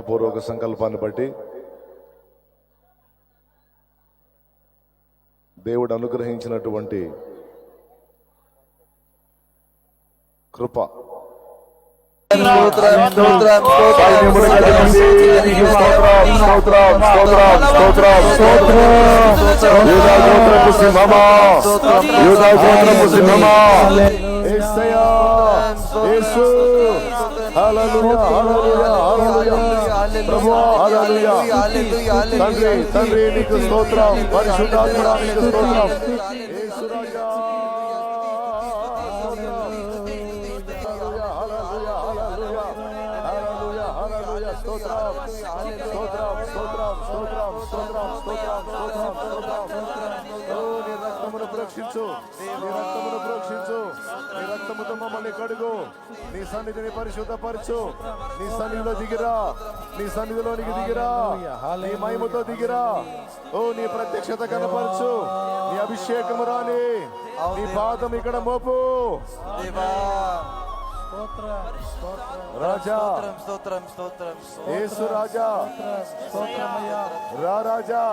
పూర్వక సంకల్పాన్ని బట్టి దేవుడు అనుగ్రహించినటువంటి కృప సింహమా, యూదా గోత్రపు సింహమా. యేసయ్యా, యేసు. హల్లెలూయా, హల్లెలూయా, హల్లెలూయా. ప్రభువా, హల్లెలూయా. తండ్రి తండ్రి నీకు స్తోత్రం పరిశుద్ధాత్మడా నీకు స్తోత్రం యేసు రాజా. మమ్మల్ని కడుగు. నీ సన్నిధిని పరిశుద్ధపరచు. నీ సన్నిధిలో దిగిరా. నీ సన్నిధిలోనికి దిగిరా. నీ మహిమతో దిగిరా. ఓ నీ ప్రత్యక్షత కనపరచు. నీ అభిషేకము రాని. నీ పాదం ఇక్కడ మోపు. రాజా. స్తోత్రం స్తోత్రం స్తోత్రం యేసు రాజా. రా రాజా.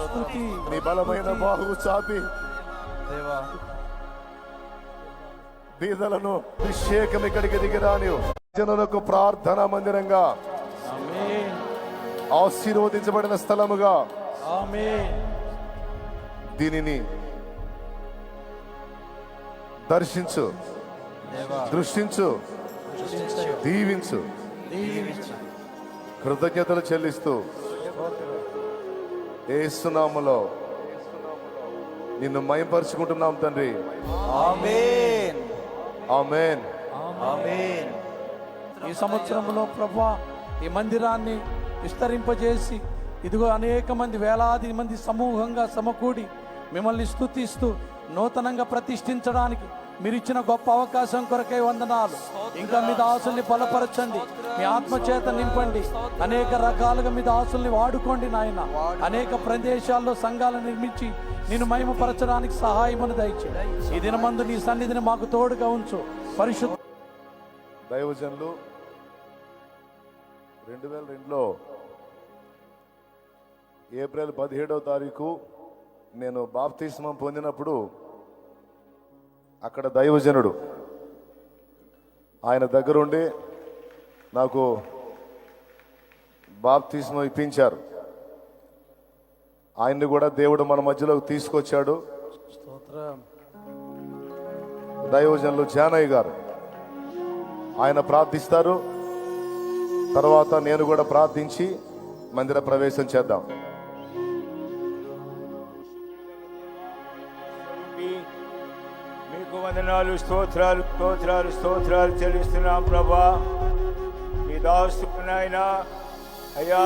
నీ బలమైన బాహువు చాపి దేవా. బీదలను అభిషేకం ఇక్కడికి దిగిరాని జనులకు ప్రార్థనా మందిరంగా. ఆశీర్వదించబడిన స్థలముగా. దీనిని దర్శించు. దృష్టించు. దీవించు. కృతజ్ఞతలు చెల్లిస్తూ. ఏసునామలో నిన్ను మయంపరుచుకుంటున్నాం తండ్రి. ఆమేన్. ఆమెన్. ఆమేన్. ఈ సంవత్సరంలో ప్రభా ఈ మందిరాన్ని విస్తరింపజేసి ఇదిగో అనేక మంది వేలాది మంది సమూహంగా సమకూడి మిమ్మల్ని స్తుతిస్తూ నూతనంగా ప్రతిష్ఠించడానికి మీరు ఇచ్చిన గొప్ప అవకాశం కొరకై వందనాలు. ఇంకా మీ దాసుల్ని బలపరచండి. మీ ఆత్మచేత నింపండి. అనేక రకాలుగా మీ దాసుల్ని వాడుకోండి నాయన. అనేక ప్రదేశాల్లో సంఘాలను నిర్మించి నేను మహిమపరచడానికి సహాయమును దయచే ఈ దినమందు నీ సన్నిధిని మాకు తోడుగా ఉంచు. పరిశుద్ధ దైవజనులు రెండు వేల రెండులో ఏప్రిల్ పదిహేడవ తారీఖు నేను బాప్తిస్మం పొందినప్పుడు అక్కడ దైవజనుడు. ఆయన దగ్గరుండి నాకు బాప్తీసం ఇప్పించారు. ఆయన్ని కూడా దేవుడు మన మధ్యలోకి తీసుకొచ్చాడు. దైవజనులు జానయ్య గారు ఆయన ప్రార్థిస్తారు. తర్వాత నేను కూడా ప్రార్థించి మందిర ప్రవేశం చేద్దాం. మీకు వందనాలు స్తోత్రాలు స్తోత్రాలు స్తోత్రాలు చెల్లిస్తున్నాం ప్రభా. మీ దాసు నాయన అయ్యా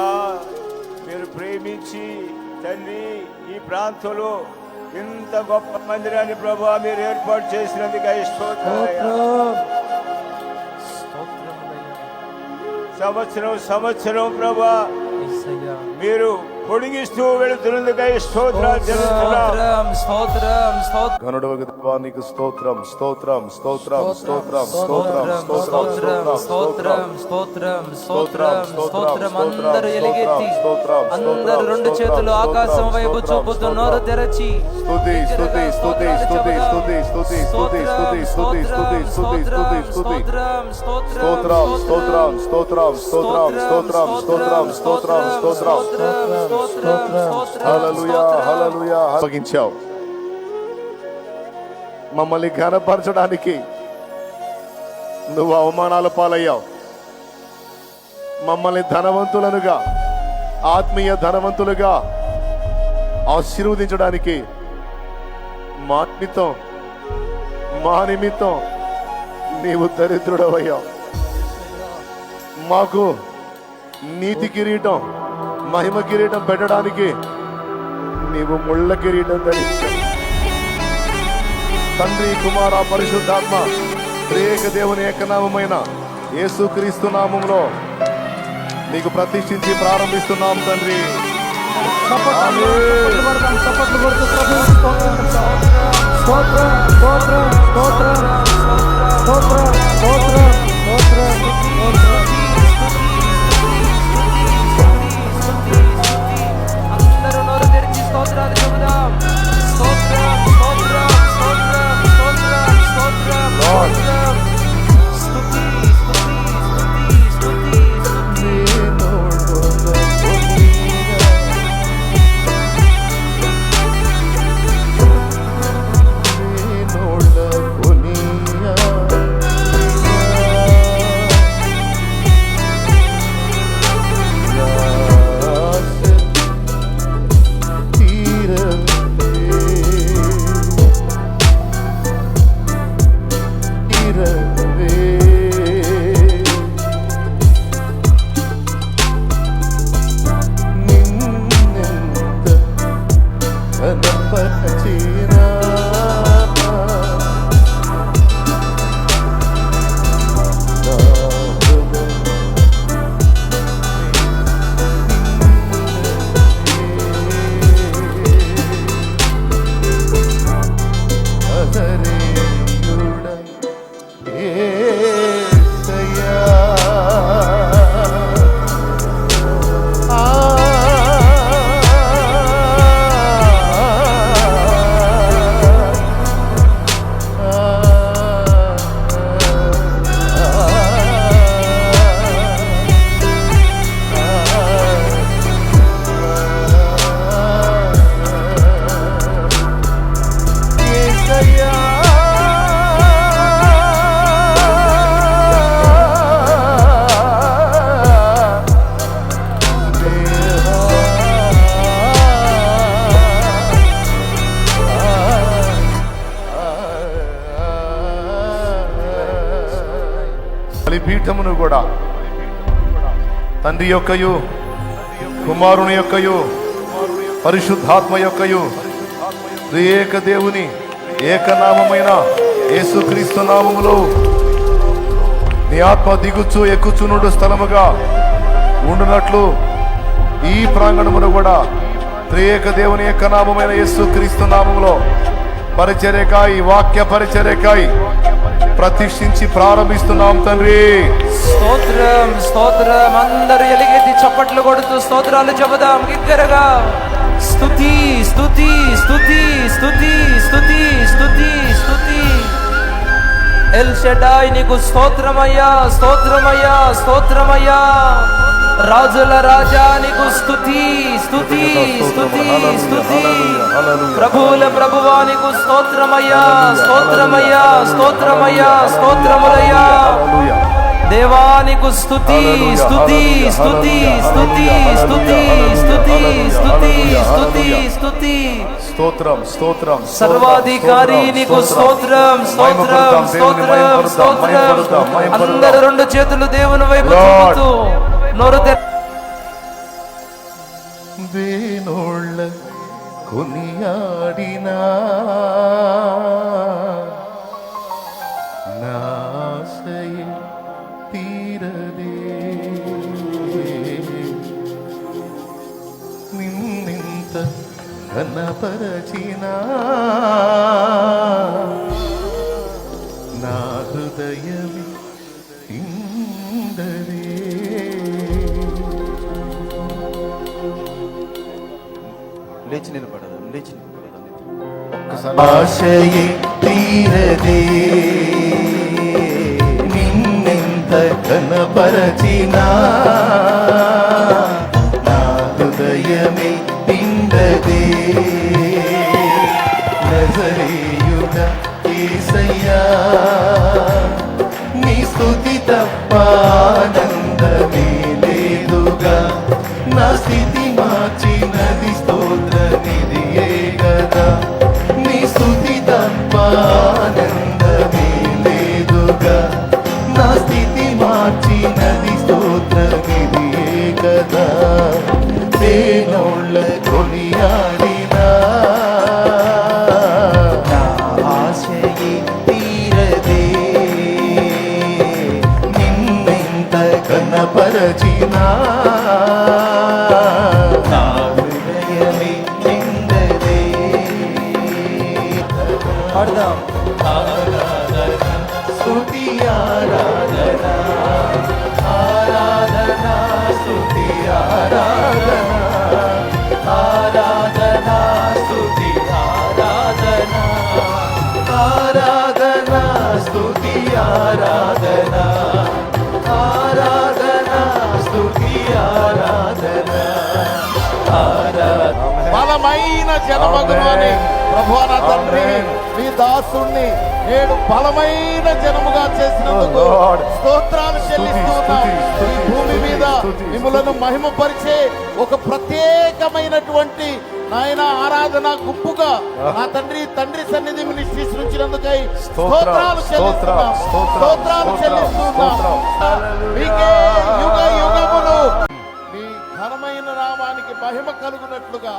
మీరు ప్రేమించి తండ్రి ఈ ప్రాంతంలో ఇంత గొప్ప మందిరాన్ని ప్రభా మీరు ఏర్పాటు చేసినందుకు సంవత్సరం సంవత్సరం ప్రభా మీరు పొడిగిస్తూ వెళుతున్నందుకై స్తోత్రాలు చెల్లిస్తున్నాం స్తోత్రం స్తోత్రం స్తోత్రం గనుడవకు దేవా నీకు స్తోత్రం స్తోత్రం స్తోత్రం స్తోత్రం స్తోత్రం స్తోత్రం స్తోత్రం స్తోత్రం స్తోత్రం స్తోత్రం స్తోత్రం అందరూ ఎలుగెత్తి అందరూ రెండు చేతులు ఆకాశం వైపు చూపుతూ నోరు తెరచి స్తుతి స్తుతి స్తుతి స్తుతి స్తుతి స్తుతి స్తుతి స్తుతి స్తుతి స్తుతి స్తుతి స్తుతి స్తుతి స్తోత్రం స్తోత్రం స్తోత్రం స్తోత్రం స్తోత్రం స్తోత్రం స్తోత్రం స్తోత్రం అప్పగించావు మమ్మల్ని ఘనపరచడానికి నువ్వు అవమానాల పాలయ్యావు. మమ్మల్ని ధనవంతులనుగా ఆత్మీయ ధనవంతులుగా ఆశీర్వదించడానికి మా నిమిత్తం మా నిమిత్తం నీవు దరిద్రుడవయ్యావు. మాకు నీతి కిరీటం మహిమ కిరీటం పెట్టడానికి నీవు ముళ్ళ కిరీటం ధరించావు తండ్రి కుమార పరిశుద్ధాత్మ త్రియేక దేవుని ఏకనామమైన యేసుక్రీస్తు నామంలో నీకు ప్రతిష్ఠించి ప్రారంభిస్తున్నాం తండ్రి. తండ్రి యొక్కయు కుమారుని యొక్కయు పరిశుద్ధాత్మ యొక్కయు ఏక దేవుని ఏకనామమైన యేసుక్రీస్తు నామములో నీ ఆత్మ దిగుచు ఎక్కుచునుడు స్థలముగా ఉండునట్లు ఈ ప్రాంగణమును కూడా త్రియేక దేవుని యొక్క నామమైన యేసు క్రీస్తు నామములో పరిచర్యకాయి వాక్య పరిచర్యకాయి. ప్రతిష్ఠించి ప్రారంభిస్తున్నాం తండ్రి. స్తోత్రం స్తోత్రం. అందరు ఎలిగెత్తి చప్పట్లు కొడుతూ స్తోత్రాలు చెబుదాం. గిగ్గరగా. స్తుతి స్తుతి స్తుతి స్తుతి స్తుతి స్తుతి స్తుతి. ఎల్ షెడాయ్ నీకు స్తోత్రమయ్యా స్తోత్రమయ్యా స్తోత్రమయ్యా. రాజుల రాజా నీకు స్తుతి స్తుతి స్తుతి. స్తుతి ప్రభువుల ప్రభువా నీకు స్తోత్రమయ్యా స్తోత్రమయ్యా స్తోత్రమయ్యా స్తోత్రములయ్యా. దేవానికి స్తుతి స్తుతి స్తుతి స్తుతి స్తుతి స్తుతి స్తుతి స్తుతి. స్తుతి స్తోత్రం స్తోత్రం సర్వాధికారి నీకు స్తోత్రం స్తోత్రం. స్తోత్రం స్తోత్రం అందరు రెండు చేతులు దేవుని వైపు നുറുത വീണുള്ള കുനിയാടിന നാശയിൽ തീരതേ നിന്നിന്ത കനപരചിന നാ ഹൃദയമേ ഇന്ദരേ లేచి నిలబడదు లేచి ఆశయే తీరదే. నిన్నెంత కనపరచినా నా హృదయమే పిండదే నజరేయుడ ఏసయ్యా నీ స్తుతి తప్పానందమే లేదుగా. నా స్థితి தேனோள்ள జనమగును అని ప్రభు నా తండ్రి మీ దాసుణ్ణి నేడు బలమైన జనముగా చేసినందుకు Oh. స్తోత్రాలు చెల్లిస్తున్నాం ఈ భూమి మీద మిమ్మలను మహిమపరిచే ఒక ప్రత్యేకమైనటువంటి నాయన ఆరాధన గుంపుగా నా తండ్రి తండ్రి సన్నిధి మినిస్ట్రీస్ నుంచినందుకై స్తోత్రాలు చెల్లిస్తున్నాం. స్తోత్రం, స్తోత్రాలు స్తోత్రం, చెల్లిస్తున్నాం. మీకే యుగ యుగములు. మీ ఘనమైన నామానికి మహిమ కలుగునట్లుగా